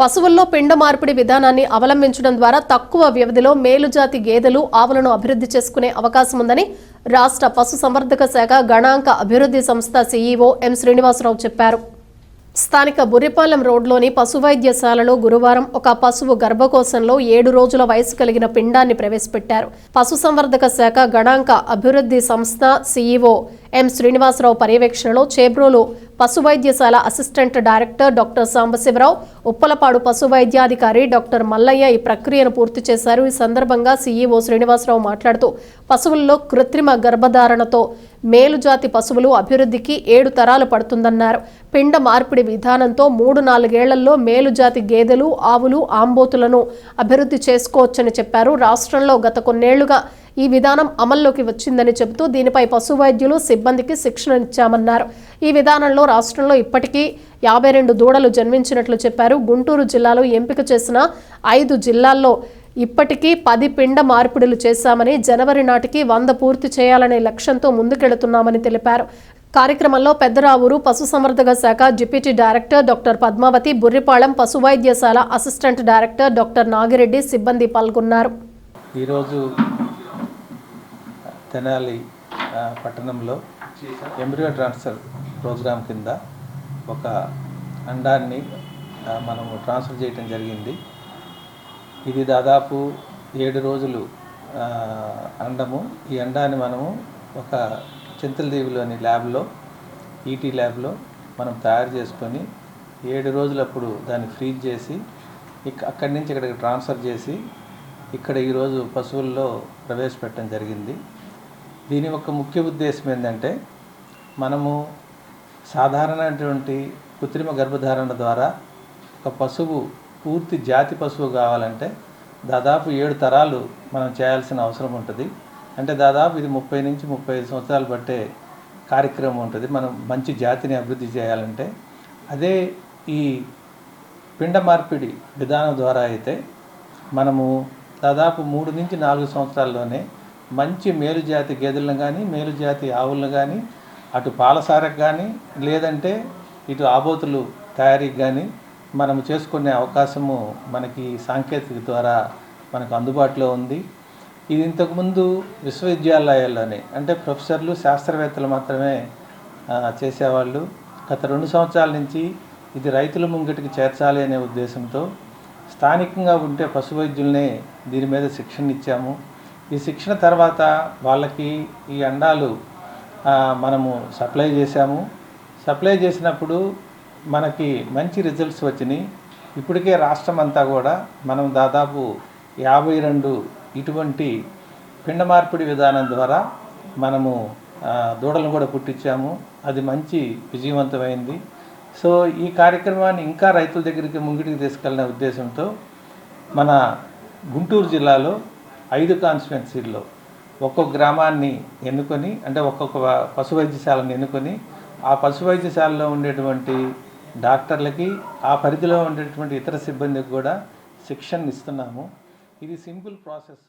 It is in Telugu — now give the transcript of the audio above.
పశువుల్లో పిండ మార్పిడి విధానాన్ని అవలంబించడం ద్వారా తక్కువ వ్యవధిలో మేలుజాతి గేదెలు ఆవులను అభివృద్ధి చేసుకునే అవకాశం ఉందని రాష్ట్ర పశు సంవర్ధక శాఖ గణాంక అభివృద్ధి సంస్థ సీఈఓ ఎం శ్రీనివాసరావు చెప్పారు. స్థానిక బుర్రిపాలెం రోడ్లోని పశు వైద్యశాలలో గురువారం ఒక పశువు గర్భకోశంలో ఏడు రోజుల వయసు కలిగిన పిండాన్ని ప్రవేశపెట్టారు. పశు సంవర్ధక శాఖ గణాంక అభివృద్ధి సంస్థ సీఈఓ ఎం శ్రీనివాసరావు పర్యవేక్షణలో చేబ్రోలు పశు వైద్యశాల assistant director doctor Sambasivarao Uppalapadu పశు వైద్యాధికారి డాక్టర్ మల్లయ్య ఈ ప్రక్రియను పూర్తి చేశారు. ఈ సందర్భంగా సీఈఓ శ్రీనివాసరావు మాట్లాడుతూ పశువుల్లో కృత్రిమ గర్భధారణతో మేలుజాతి పశువులు అభివృద్ధికి ఏడు తరాలు పడుతుందన్నారు. పిండ మార్పిడి విధానంతో మూడు నాలుగేళ్ళలో మేలుజాతి గేదెలు ఆవులు ఆంబోతులను అభివృద్ధి చేసుకోవచ్చని చెప్పారు. రాష్ట్రంలో గత కొన్నేళ్ళుగా ఈ విధానం అమల్లోకి వచ్చిందని చెబుతూ దీనిపై పశు వైద్యులు సిబ్బందికి శిక్షణ ఇచ్చామన్నారు. ఈ విధానంలో రాష్ట్రంలో ఇప్పటికీ యాభై రెండు దూడలు జన్మించినట్లు చెప్పారు. గుంటూరు జిల్లాలో ఎంపిక చేసిన ఐదు జిల్లాల్లో ఇప్పటికీ పది పిండ మార్పిడులు చేశామని జనవరి నాటికి వంద పూర్తి చేయాలనే లక్ష్యంతో ముందుకెళుతున్నామని తెలిపారు. కార్యక్రమంలో పెద్దరావూరు పశుసంవర్ధక శాఖ deputy director doctor Padmavathi Burripalem పశు వైద్యశాల అసిస్టెంట్ డైరెక్టర్ డాక్టర్ నాగిరెడ్డి సిబ్బంది పాల్గొన్నారు. ఈరోజు తెనాలి పట్టణంలో ఎంబ్రియో ట్రాన్స్ఫర్ ప్రోగ్రాం కింద ఒక అండాన్ని మనము ట్రాన్స్ఫర్ చేయటం జరిగింది. ఇది దాదాపు ఏడు రోజులు అండము. ఈ అండాన్ని మనము ఒక చింతలదీవిలోని ల్యాబ్లో ఈటీ ల్యాబ్లో మనం తయారు చేసుకొని ఏడు రోజులప్పుడు దాన్ని ఫ్రీజ్ చేసి ఇక అక్కడి నుంచి ఇక్కడికి ట్రాన్స్ఫర్ చేసి ఇక్కడ ఈరోజు పశువుల్లో ప్రవేశపెట్టడం జరిగింది. దీని యొక్క ముఖ్య ఉద్దేశం ఏంటంటే మనము సాధారణమైనటువంటి కృత్రిమ గర్భధారణ ద్వారా ఒక పశువు పూర్తి జాతి పశువు కావాలంటే దాదాపు ఏడు తరాలు మనం చేయాల్సిన అవసరం ఉంటుంది. అంటే దాదాపు ఇది ముప్పై నుంచి ముప్పై ఐదు సంవత్సరాలు పట్టే కార్యక్రమం ఉంటుంది. మనం మంచి జాతిని అభివృద్ధి చేయాలంటే అదే ఈ పిండ మార్పిడి విధానం ద్వారా అయితే మనము దాదాపు మూడు నుంచి నాలుగు సంవత్సరాల్లోనే మంచి మేలుజాతి గేదెలను కానీ మేలుజాతి ఆవులను కానీ అటు పాలసారకు కానీ లేదంటే ఇటు ఆబోతులు తయారీకి కానీ మనం చేసుకునే అవకాశము మనకి సాంకేతిక ద్వారా మనకు అందుబాటులో ఉంది. ఇది ఇంతకుముందు విశ్వవిద్యాలయాల్లోనే అంటే ప్రొఫెసర్లు శాస్త్రవేత్తలు మాత్రమే చేసేవాళ్ళు. గత రెండు సంవత్సరాల నుంచి ఇది రైతుల ముంగిటికి చేర్చాలి అనే ఉద్దేశంతో స్థానికంగా ఉంటే పశు వైద్యులనే దీని మీద శిక్షణ ఇచ్చాము ఈ శిక్షణ తర్వాత వాళ్ళకి ఈ అండాలు మనము సప్లై చేశాము. సప్లై చేసినప్పుడు మనకి మంచి రిజల్ట్స్ వచ్చినాయి. ఇప్పటికే రాష్ట్రం అంతా కూడా మనం దాదాపు యాభై రెండు ఇటువంటి పిండ మార్పిడి విధానం ద్వారా మనము దూడలను కూడా పుట్టించాము. అది మంచి విజయవంతమైంది. సో ఈ కార్యక్రమాన్ని ఇంకా రైతుల దగ్గరికి ముంగిటికి తీసుకెళ్ళిన ఉద్దేశంతో మన గుంటూరు జిల్లాలో ఐదు కాన్స్టిట్యున్సీల్లో ఒక్కొక్క గ్రామాన్ని ఎన్నుకొని అంటే ఒక్కొక్క పశు వైద్యశాలను ఎన్నుకొని ఆ పశు వైద్యశాలలో ఉండేటువంటి డాక్టర్లకి ఆ పరిధిలో ఉండేటువంటి ఇతర సిబ్బందికి కూడా శిక్షణ ఇస్తున్నాము ఇది సింపుల్ ప్రాసెస్